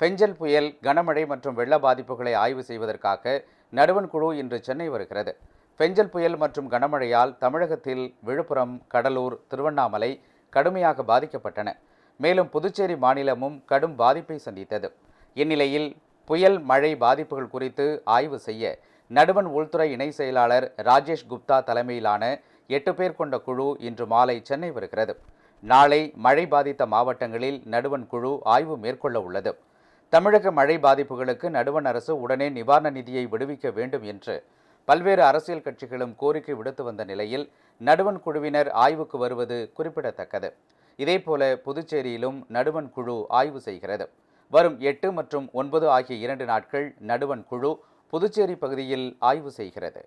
பெஞ்சல் புயல் கனமழை மற்றும் வெள்ள பாதிப்புகளை ஆய்வு செய்வதற்காக நடுவண் குழு இன்று சென்னை வருகிறது. பெஞ்சல் புயல் மற்றும் கனமழையால் தமிழகத்தில் விழுப்புரம் கடலூர் திருவண்ணாமலை கடுமையாக பாதிக்கப்பட்டன. மேலும் புதுச்சேரி மாநிலமும் கடும் பாதிப்பை சந்தித்தது. இந்நிலையில் புயல் மழை பாதிப்புகள் குறித்து ஆய்வு செய்ய நடுவண் உள்துறை இணை செயலாளர் ராஜேஷ் குப்தா தலைமையிலான எட்டு பேர் கொண்ட குழு இன்று மாலை சென்னை வருகிறது. நாளை மழை பாதித்த மாவட்டங்களில் நடுவண் குழு ஆய்வு மேற்கொள்ள உள்ளது. தமிழக மழை பாதிப்புகளுக்கு நடுவண் அரசு உடனே நிவாரண நிதியை விடுவிக்க வேண்டும் என்று பல்வேறு அரசியல் கட்சிகளும் கோரிக்கை விடுத்து வந்த நிலையில் நடுவண் குழுவினர் ஆய்வுக்கு வருவது குறிப்பிடத்தக்கது. இதேபோல புதுச்சேரியிலும் நடுவண் குழு ஆய்வு செய்கிறது. வரும் எட்டு மற்றும் ஒன்பது ஆகிய இரண்டு நாட்கள் நடுவண் குழு புதுச்சேரி பகுதியில் ஆய்வு செய்கிறது.